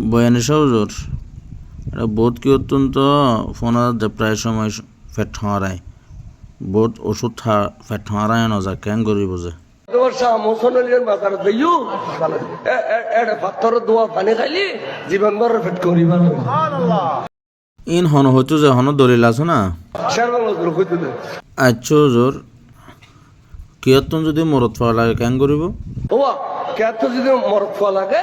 বয়ানি সহজর। এটা বোধ কি অত্যন্ত? ফোন যে প্রায় সময় ফেট ঠঁরায় বোধ ওষুধ ফেট কেন করিব যে? ভর ফেট করিবার ইন হন হইতো যে হন দলিল আছে না? আচ্ছা জোর। কিয়তন যদি মরত পাওয়া লাগে কেন করিব? যদি মরত ফোয়া লাগে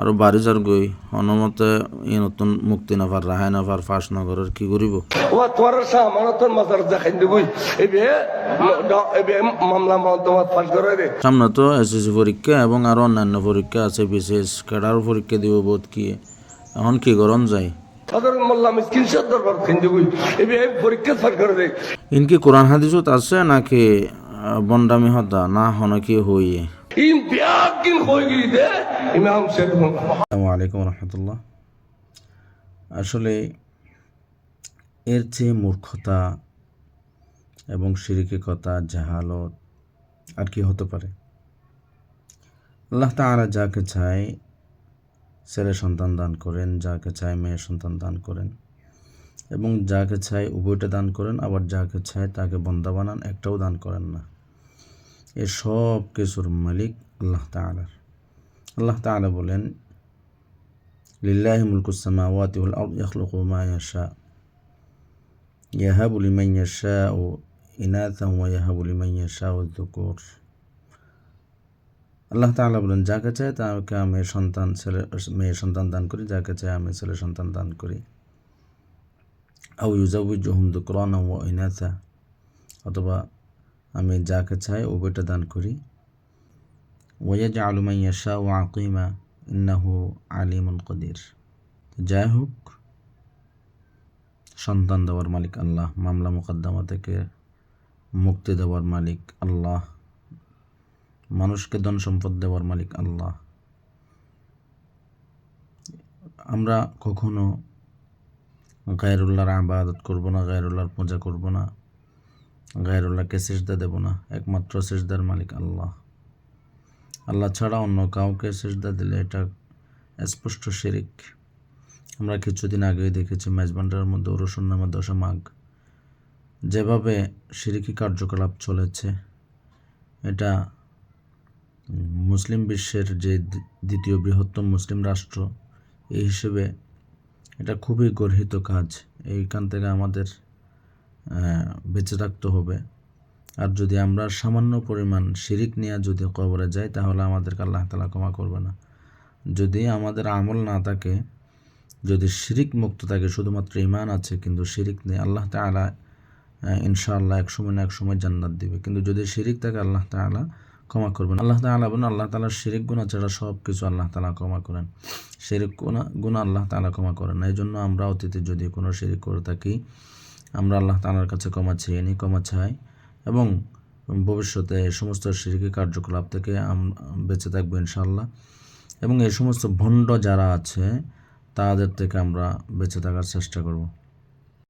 আৰু বাঢ়ি যাৰ গৈ হনমতে ই নতুন মুক্তি নাপাৰ ৰেহাই নাপাৰ ফাৰ্ষ্ট নগৰৰ কি কৰিব? ওয়া তোর শাহ মানতন মাজার দেখাই দিগুই এবে এবে মামলা মহতমাত ফাঁস করে দে। সামনে তো এছ এছ চি পৰীক্ষা এবং আৰু অন্যান্য পৰীক্ষা আছে বিশেষ কেডাৰো পৰীক্ষা দিব বোধ কি। এখন কি কৰণ যায়? ইনকি কোরআন হাদিসত আছে নাকি বন্ডামি হতা না হন কি হইয়ে হয়ে আসসালামু আলাইকুম রহমতুল্লাহ। আসলে এর চেয়ে মূর্খতা এবং শিরিকিকতা জাহালত আর কি হতে পারে? আল্লাহ তাআলা যাকে চায় ছেলে সন্তান দান করেন যাকে চায় মেয়ে সন্তান দান করেন এবং যাকে চায় উভয়টা দান করেন আবার যাকে চায় তাকে বন্দা বানান একটাও দান করেন না। এ সব কিছুর মালিক আল্লাহ তাআলার আল্লাহ তাআলা বলেন লিল্লাহি মুলকু সামাওয়াতি ওয়াল আরদ ইয়াখলুকু মা ইয়াশা ইয়াহাবু লিমান ইয়াশাউ ইনাথা ওয়া ইয়াহাবু লিমান ইয়াশাউ যুকুর আল্লাহ তাআলা বলেন যাকে চায় তাকে আমি সন্তান ছেলে মেয়ে সন্তান দান করি যাকে চায় আমি ছেলে সন্তান দান করি আউ ইউজাউজুহুম যুকরানা ওয়া ইনাথা অথবা আমি যাকে চাই উভয়টা দান করি। ওয়াজআলু মান ইয়াশাউ আকিমা, ইন্নাহু আলিমুন কদির। যাই হোক, সন্তান দেওয়ার মালিক আল্লাহ, মামলা মোকদ্দমা থেকে মুক্তি দেওয়ার মালিক আল্লাহ, মানুষকে ধন সম্পদ দেওয়ার মালিক আল্লাহ। আমরা কখনো গায়রুল্লাহর আবাদত করব না, গায়রুল্লাহর পূজা করব না। গায়রুল্লাহকে সেজদা দেব না, একমাত্র সেজদার মালিক আল্লাহ। আল্লাহ ছাড়া অন্য কাউকে সেজদা দিলে এটা স্পষ্ট শিরিক। আমরা কিছুদিন আগেই দেখেছি মেজবান্ডার মধ্যে রসুন নামে দশা মাঘ। যেভাবে শিরিকি কার্যকলাপ চলেছে, এটা মুসলিম বিশ্বের যে দ্বি- দ্বিতীয় বৃহত্তম মুসলিম রাষ্ট্র, এই হিসেবে এটা খুবই গর্হিত কাজ। এইখান থেকে আমাদের বেঁচে থাকতে হবে। আর যদি আমরা সামান্য পরিমাণ শিরিক নিয়ে যদি কবরে যাই, তাহলে আমাদেরকে আল্লাহ তালা ক্ষমা করবে না। যদি আমাদের আমল না থাকে, যদি শিরিক মুক্ত থাকে, শুধুমাত্র ইমান আছে, কিন্তু শিরিক নেই, আল্লাহ তালা ইনশাআল্লাহ এক সময় না এক সময় জান্নাত দিবে। কিন্তু যদি শিরিক থাকে, আল্লাহ তালা ক্ষমা করবেন আল্লাহ তালা বলেন, আল্লাহ তালার শিরিক গুণা ছাড়া সব কিছু আল্লাহ তালা ক্ষমা করেন। শিরিক গুণা গুণা আল্লাহ তালা ক্ষমা করেন এই জন্য আমরা অতীতে যদি কোনো শিরিক করে থাকি আমরা আল্লাহ তালার কাছে ক্ষমা চেয়ে নিই, ক্ষমা চাই এবং ভবিষ্যতে সমস্ত শিরকি কার্যকলাপ থেকে বেঁচে থাকব ইনশাল্লাহ এবং এই সমস্ত ভণ্ড যারা আছে, তাদের থেকে আমরা বেঁচে থাকার চেষ্টা করব।